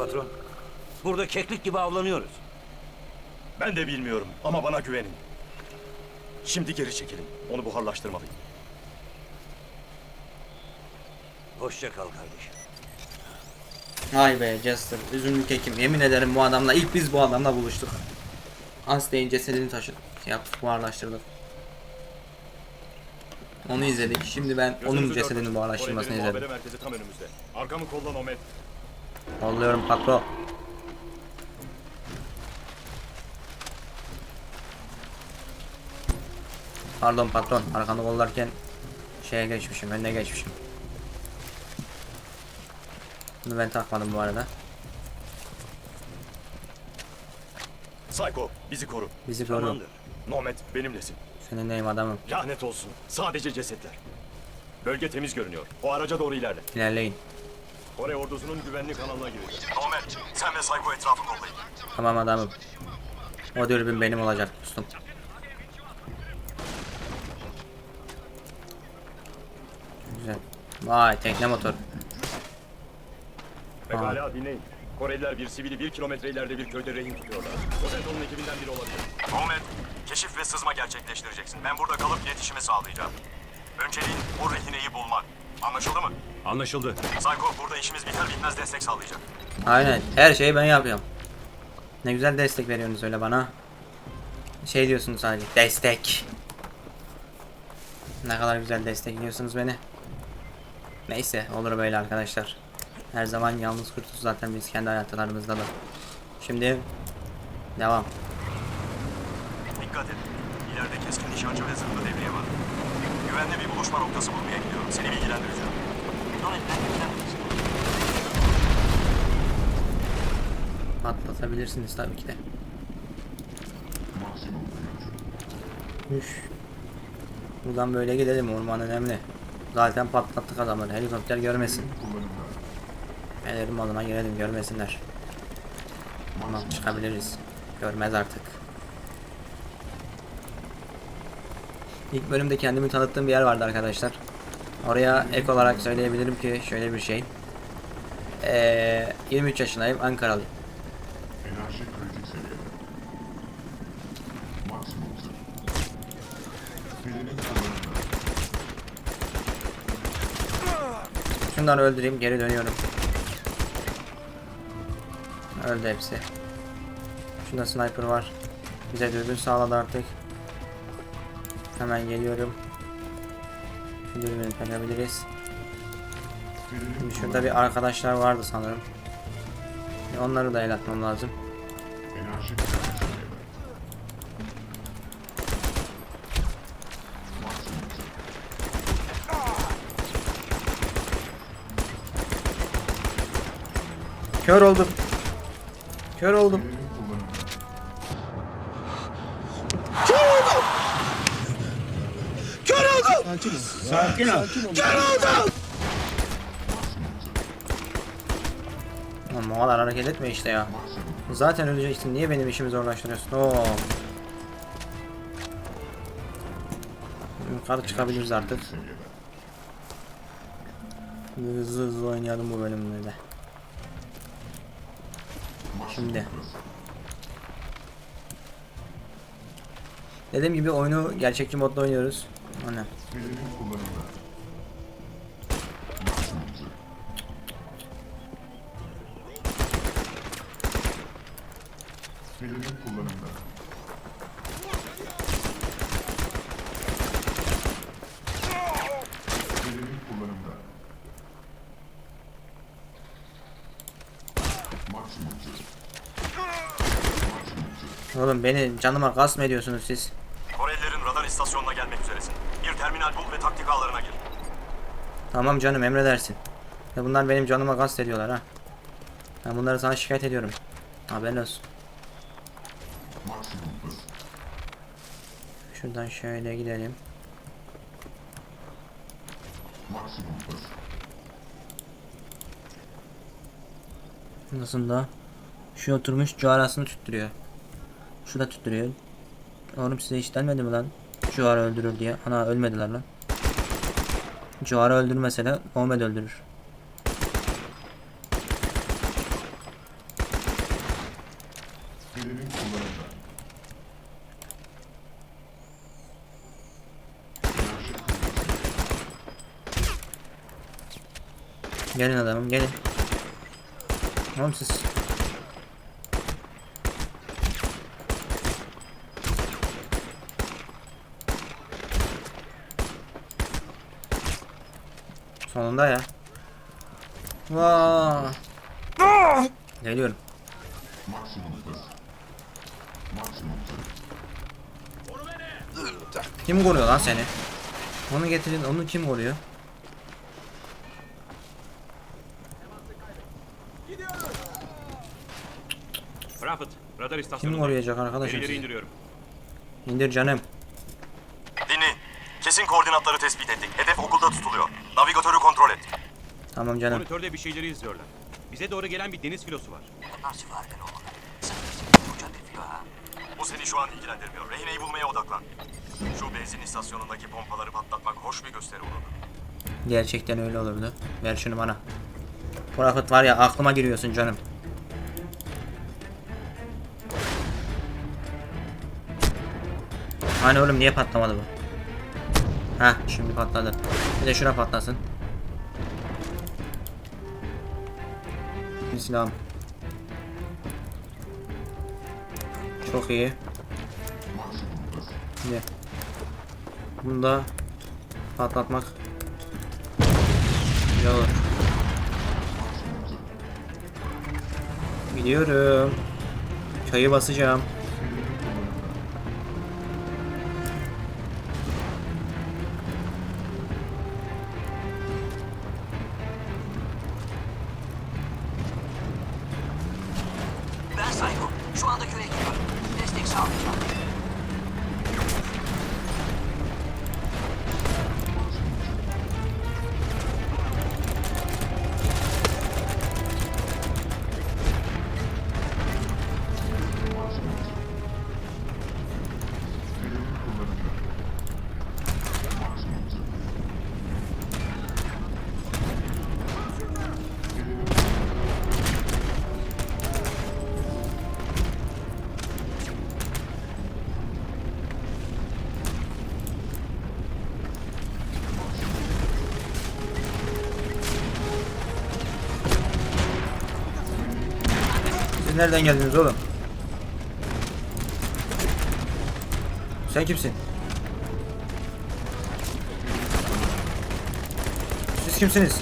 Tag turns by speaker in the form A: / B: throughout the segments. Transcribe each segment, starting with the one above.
A: patron? Burada keklik gibi avlanıyoruz.
B: Ben de bilmiyorum ama bana güvenin. Şimdi geri çekilin. Onu buharlaştırmalıyım.
A: Hoşça kal kardeşim.
C: Vay be Jester. Üzümlü kekim. Yemin ederim bu adamla ilk biz bu adamla buluştuk. Anstey'in cesedini taşıdık. Yaptık buharlaştırdık. Onu izledik. Şimdi ben onun
B: Gözünüzü
C: cesedini buharlaştırmasını izledim.
B: muhabere merkezi tam önümüzde. Arkamı kolla Nomad.
C: Kolluyorum patro. Pardon patron. Arkanı kollarken şeye geçmişim. Önüne geçmişim. Bunu ben takmadım bu arada.
B: Psycho bizi koru.
C: Bizi koru.
A: Tamamdır.
B: Nomad benimlesin.
C: Senin neyim adamım.
B: Lanet olsun. Sadece cesetler. Bölge temiz görünüyor. O araca doğru ilerle.
C: İlerleyin.
B: Kore ordusunun güvenlik alanına gireceğiz. Nomad sen ve Psycho etrafı kollayın.
C: Tamam adamım. O dürbün benim olacak dostum. Güzel. Vay tekne motor.
B: Pekala dinleyin. Koreliler bir sivili bir kilometre ileride bir köyde rehin tutuyorlar. O da onun ekibinden biri olabilir. Nomad, keşif ve sızma gerçekleştireceksin. Ben burada kalıp iletişimi sağlayacağım. Önceliğin o rehineyi bulmak. Anlaşıldı mı?
D: Anlaşıldı.
B: Psycho burada işimiz biter bitmez destek sağlayacak.
C: Aynen. Her şeyi ben yapıyorum. Ne güzel destek veriyorsunuz öyle bana. Şey diyorsunuz sadece. Destek. Ne kadar güzel destekliyorsunuz beni. Neyse olur böyle arkadaşlar. Her zaman yalnız kurtuz zaten biz kendi hayatlarımızda da. Şimdi devam.
B: Dikkat et. İleride keskin nişancı ve zırhlı devriye var. Güvenli bir buluşma noktası bulmaya gidiyorum. Seni bilgilendireceğim.
C: Patlatabilirsiniz tabii ki de. Üf. Buradan böyle gidelim orman önemli. Zaten patlattık adamları helikopter görmesin. Pelerin malına girelim görmesinler. Tamam çıkabiliriz. Görmez artık. İlk bölümde kendimi tanıttığım bir yer vardı arkadaşlar. Oraya ek olarak söyleyebilirim ki şöyle bir şey. Ee, 23 yaşındayım Ankaralıyım.
E: Enerji kritik seviyede. Maksimum hızı. Pilinin kullanımı.
C: Şunları öldüreyim geri dönüyorum. Öldü hepsi. Şunda sniper var. Bize dürbün sağladı artık. Hemen geliyorum.
E: Pilinin
C: Şimdi şurada bir arkadaşlar vardı sanırım. Bir Onları da el atmam lazım.
E: enerji kritik seviyede. Maksimum
C: Kör oldum. Kör oldum.
E: Pilinin kullanımı.
C: Lan kadar hareket etme işte ya. Zaten öleceksin. Niye benim işimi zorlaştırıyorsun? Oo. Yukarı çıkabiliriz artık. Hızlı hızlı oynayalım bu bölümleri de. Şimdi. Dediğim gibi oyunu gerçekçi modda oynuyoruz. Hani
E: Pilinin kullanımı. Maksimum hızı. Pilinin kullanımı. Pilinin kullanımı. Maksimum hızı. Maksimum hızı.
C: oğlum beni canıma mı ediyorsunuz siz? Tamam canım emredersin. Ya bunlar benim canıma gaz ediyorlar ha. Ben bunları sana şikayet ediyorum. Haberin olsun. Şuradan şöyle gidelim.
E: Maksimum hız.
C: Nasıl da? Şu oturmuş cuharasını tüttürüyor. Şu da tüttürüyor. Oğlum size hiç denmedi mi lan? Cuhara öldürür diye. Ana ölmediler lan. Cuarı öldürmese de Muhammed öldürür. Gelin adamım gelin. Oğlum siz Sonunda ya. Vaa. Geliyorum. Kim koruyor lan seni? Onu getirin, onu kim koruyor? Kim koruyacak arkadaşım. İndir canım.
B: Kesin koordinatları tespit ettik. Hedef okulda tutuluyor. Navigatörü kontrol et.
C: Tamam canım.
D: Monitörde bir şeyleri izliyorlar. Bize doğru gelen bir deniz filosu var.
B: Bu seni şu an ilgilendirmiyor. Rehineyi bulmaya odaklan. Şu benzin istasyonundaki pompaları patlatmak hoş bir gösteri olurdu.
C: Gerçekten öyle olurdu. Ver şunu bana. Profit var ya aklıma giriyorsun canım. Hani oğlum niye patlamadı bu? Ha şimdi patladı. Bir de şuna patlasın. Bir silahım. Çok iyi. Şimdi bunu da patlatmak güzel olur. Gidiyorum. Çayı basacağım.
F: Şu anda köye gidiyorum. Destek sağlayacağım.
C: Nereden geldiniz oğlum? Sen kimsin? Siz kimsiniz?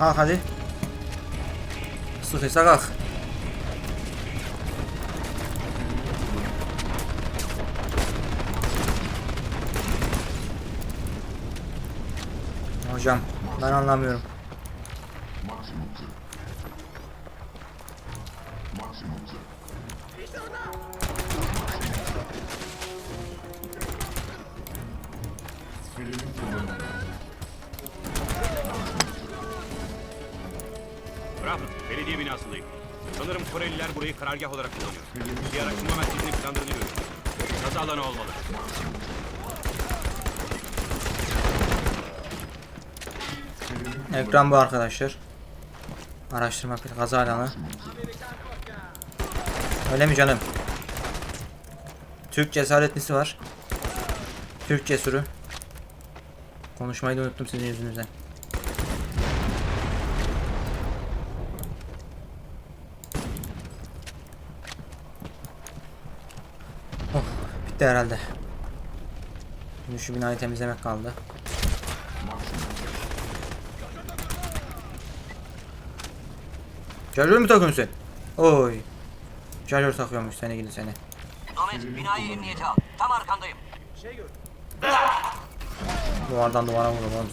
C: Kalk hadi. Sıkıysa kalk. Hocam ben anlamıyorum.
D: Belediye binasındayım. Sanırım Koreliler burayı karargah olarak kullanıyor. Bir araştırma merkezini planladığını görüyorum. Kazı alanı olmalı.
C: Ekran bu arkadaşlar. Araştırma bir kaza alanı. Öyle mi canım? Türk cesaretlisi var. Türk cesuru. Konuşmayı da unuttum sizin yüzünüzden. Bitti herhalde. Şimdi şu binayı temizlemek kaldı. Şarjör mü takıyorsun sen? Oy. Şarjör takıyormuş seni gidi seni.
F: Ahmet binayı emniyete al. Tam arkandayım.
C: Duvardan duvara vurdum oğlum.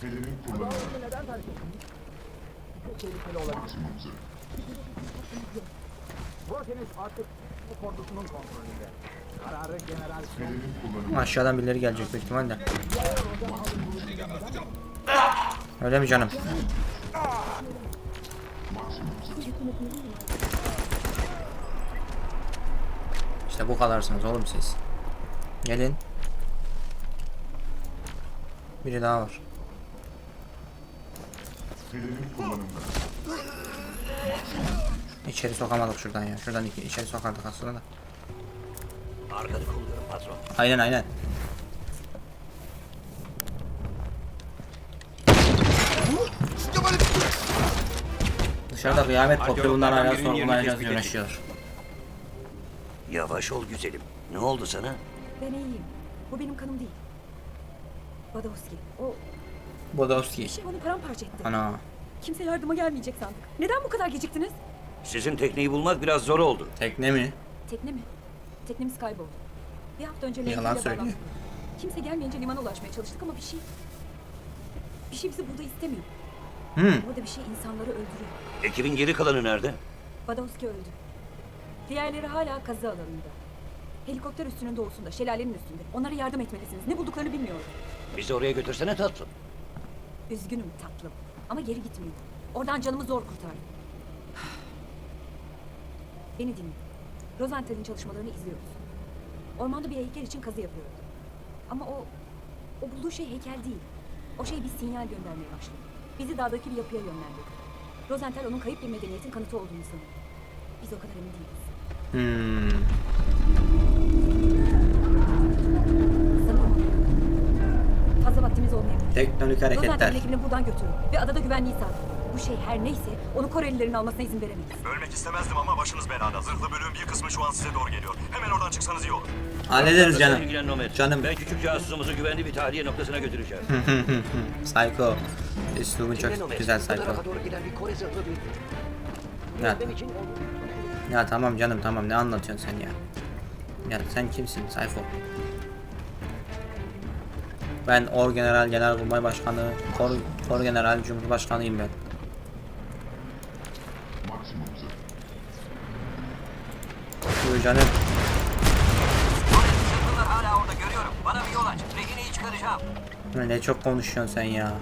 E: Pelerin kullanımda. Maksimum hız.
C: Aşağıdan birileri gelecek büyük ihtimalle. Öyle mi canım? İşte bu kadarsınız oğlum siz. Gelin. Biri daha var.
E: Felenin kullanımda.
C: İçeri sokamadık şuradan ya. Şuradan iki, içeri sokardık aslında da.
A: Arkanı kolluyorum patron.
C: Aynen aynen. Dışarıda kıyamet kopuyor bunlar hala
D: tespit
C: uğraşıyor.
A: Yavaş ol güzelim. Ne oldu sana?
G: Ben iyiyim. Bu benim kanım değil. Badowski. O
C: Bodowski.
G: bir şey onu paramparça etti.
C: Ana.
G: Kimse yardıma gelmeyecek sandık. Neden bu kadar geciktiniz?
A: Sizin tekneyi bulmak biraz zor oldu.
C: Tekne mi?
G: Tekne mi? Teknemiz kayboldu. Bir hafta önce
C: Yalan
G: Leyla ile
C: söylüyor.
G: Kimse gelmeyince limana ulaşmaya çalıştık ama bir şey... Bir şey bizi burada istemiyor.
C: Hmm.
G: Burada bir şey insanları öldürüyor.
A: Ekibin geri kalanı nerede?
G: Badowski öldü. Diğerleri hala kazı alanında. Helikopter üstünün doğusunda, şelalenin üstünde. Onlara yardım etmelisiniz. Ne bulduklarını bilmiyorum.
A: Bizi oraya götürsene tatlım.
G: Üzgünüm tatlım. Ama geri gitmeyin. Oradan canımı zor kurtardım. Beni dinle. Rosenthal'in çalışmalarını izliyoruz. Ormanda bir heykel için kazı yapıyordu. Ama o, o bulduğu şey heykel değil. O şey bir sinyal göndermeye başladı. Bizi dağdaki bir yapıya yönlendirdi. Rosenthal onun kayıp bir medeniyetin kanıtı olduğunu sanıyor. Biz o kadar emin değiliz.
C: Hmm.
G: Sanırım. Fazla vaktimiz olmayabilir.
C: Teknonik
G: Rosenthal'in
C: hareketler.
G: ekibini buradan götürün ve adada güvenliği sağlayın. Bu şey her neyse onu Korelilerin almasına izin veremeyiz.
B: Ölmek istemezdim ama başınız belada. Zırhlı bölüğün bir kısmı şu an size doğru geliyor. Hemen oradan çıksanız iyi olur.
C: Hallederiz canım.
A: ilgilen Nomad.
C: Canım.
A: Ben küçük casusumuzu güvenli bir tahliye noktasına götüreceğim.
C: Psycho. Üslubun çok güzel Psycho. Ya, ya tamam canım tamam ne anlatıyorsun sen ya? Ya sen kimsin Psycho? Ben Orgeneral Genelkurmay Başkanı, Kor, Kor General Cumhurbaşkanıyım ben.
E: Maksimum hızı.
C: Canım.
F: Zırhlılar hala orada görüyorum. Bana bir yol aç. Rehineyi çıkaracağım.
C: Ne çok konuşuyorsun sen ya.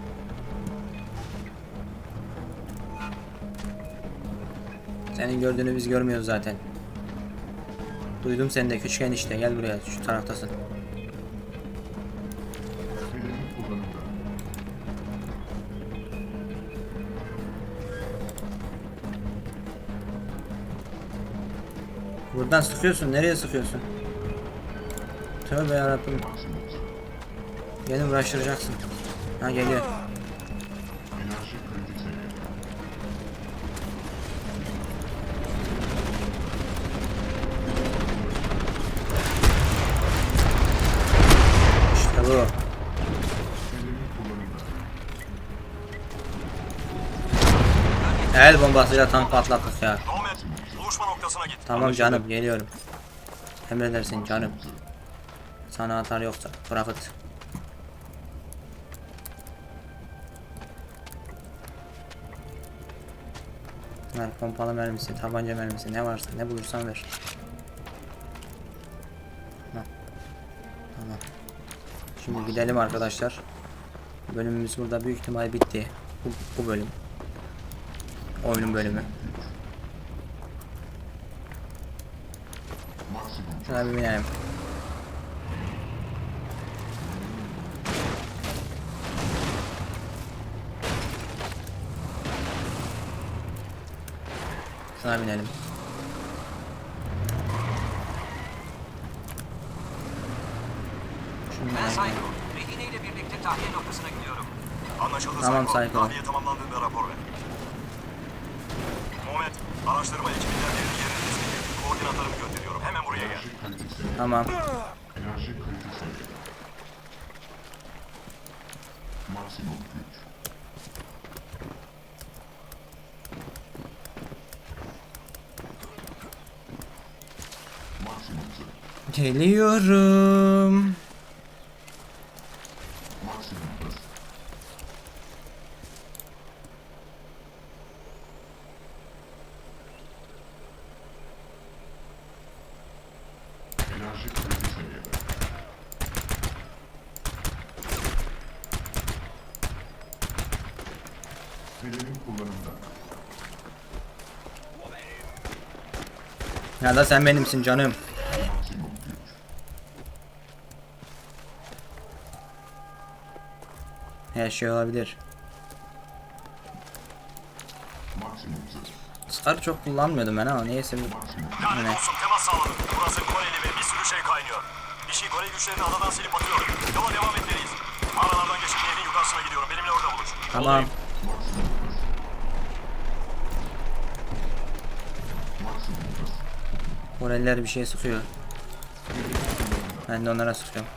C: Senin gördüğünü biz görmüyoruz zaten. Duydum seni de küçük enişte gel buraya şu taraftasın. Buradan sıkıyorsun nereye sıkıyorsun? Tövbe yarabbim. Beni uğraştıracaksın. Ha geliyor. İşte. El bombasıyla tank patlattık ya. Tamam canım geliyorum. Emredersin canım. Sana atar yoksa bırak it. Ver pompalı mermisi, tabanca mermisi ne varsa ne bulursan ver. Tamam. Tamam. Şimdi gidelim arkadaşlar. Bölümümüz burada büyük ihtimal bitti. Bu, bu bölüm. Oyunun bölümü.
E: Maksimum hızı.
C: Şuna bir binelim. Şuna binelim.
F: Ben. Psycho. Rehineyle birlikte tahliye noktasına gidiyorum.
B: Anlaşıldı
C: Tamam,
B: Psycho. Tahliye tamamlandığında rapor ver. Nomad, araştırma ekibinden birinin yerini tespit et. Koordinatlarımı gönderiyorum. Buraya gel.
C: Tamam.
E: Enerji seviyede. Maksimum güç. Maksimum.
C: Geliyorum.
E: Maksimum hız. kullanımda.
C: Ya da sen benimsin canım. Her şey olabilir. Scar çok kullanmıyordum ben ama neyse
B: Lanet
C: Ne?
B: olsun temas sağladım. Burası Koreli ve bir sürü şey kaynıyor. Bir şey Kore güçlerini adadan silip atıyor. Yola devam etmeliyiz. Mağaralardan geçip nehrin yukarısına gidiyorum. Benimle orada buluş.
C: tamam.
E: maksimum
C: Koreliler bir şey sıkıyor. Ben de onlara sıkıyorum.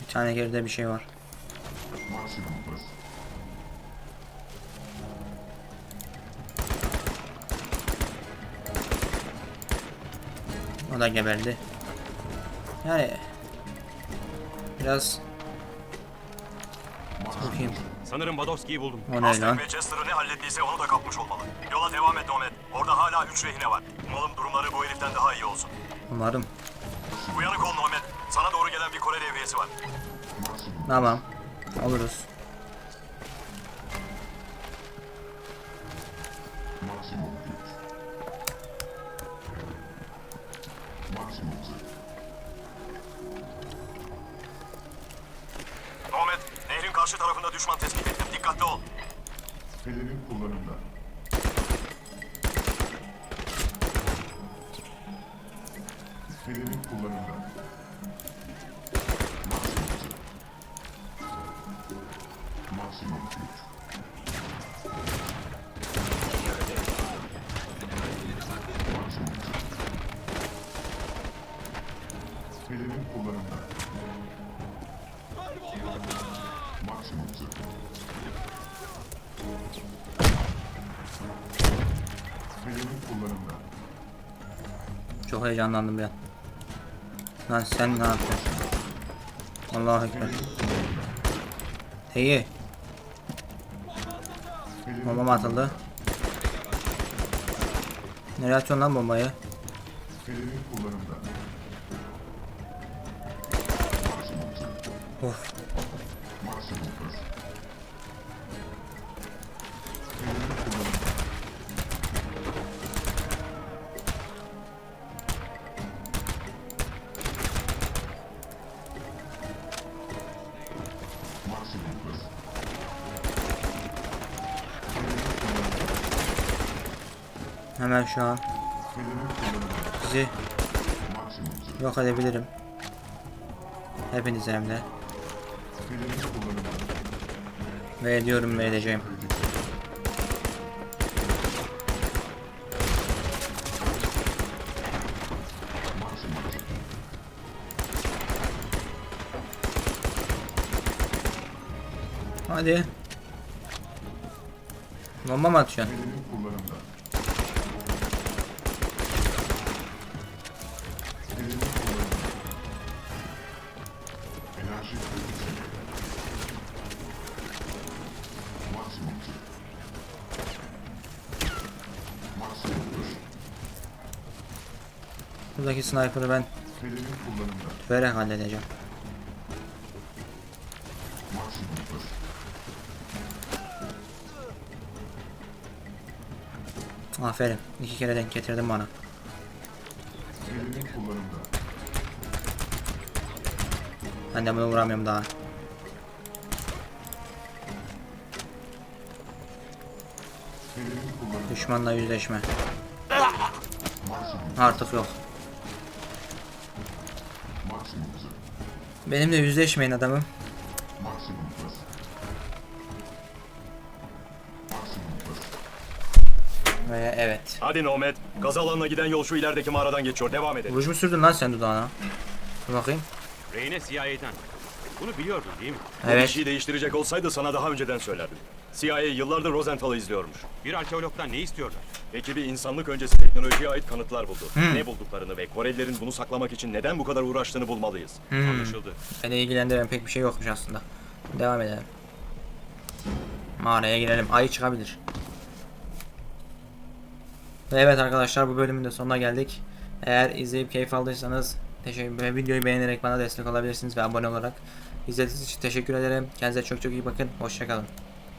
C: Bir tane geride bir şey var. O da geberdi. Yani biraz bakayım.
D: Sanırım Badowski'yi buldum.
C: O ne lan?
B: Ve Chester'ı ne hallettiyse onu da kapmış olmalı. Yola devam et Nomet. Orada hala üç rehine var. Umalım durumları bu heriften daha iyi olsun.
C: Umarım.
B: Uyanık ol Nomet. Sana doğru gelen bir Kore devriyesi var.
C: Tamam. Oluruz.
B: Karşı tarafında düşman tespit ettim. Dikkatli ol.
E: Pelerin kullanımda. Pelerin kullanımda. Maksimum güç. Maksimum zırh. Pelerin kullanımda.
C: Çok heyecanlandım an. Lan sen ne yapıyorsun? Allahu Ekber. İyi. Bomba mı atıldı? Nereye atıyorsun lan bombayı? Of. Hemen şu an sizi yok edebilirim. Hepinizi hem de. Ve ediyorum ve edeceğim. Hadi. Bomba mı atıyorsun? Buradaki sniper'ı ben tüferek halledeceğim. Aferin. İki kere denk getirdin bana. Ben de bunu vuramıyorum daha. Düşmanla yüzleşme. Artık yok. Benimle yüzleşmeyin adamım. Ve evet.
B: Hadi Nomet. Gaz alanına giden yol şu ilerideki mağaradan geçiyor. Devam edelim.
C: Vuruş mu sürdün lan sen dudağına? Dur bakayım.
D: Reyne CIA'den. Bunu biliyordun değil mi?
B: Bu bir
C: Evet.
B: şey değiştirecek olsaydı sana daha önceden söylerdim. CIA yıllardır Rosenthal'ı izliyormuş.
D: Bir arkeologdan ne istiyorlar?
B: Ekibi insanlık öncesi teknolojiye ait kanıtlar buldu. Ne bulduklarını ve Korelilerin bunu saklamak için neden bu kadar uğraştığını bulmalıyız.
D: Anlaşıldı.
C: Beni ilgilendiren pek bir şey yokmuş aslında. Devam edelim. Mağaraya girelim. Ayı çıkabilir. Ve evet arkadaşlar bu bölümün de sonuna geldik. Eğer izleyip keyif aldıysanız Teşekkür ve videoyu beğenerek bana destek olabilirsiniz ve abone olarak. İzlediğiniz için teşekkür ederim. Kendinize çok çok iyi bakın. Hoşçakalın.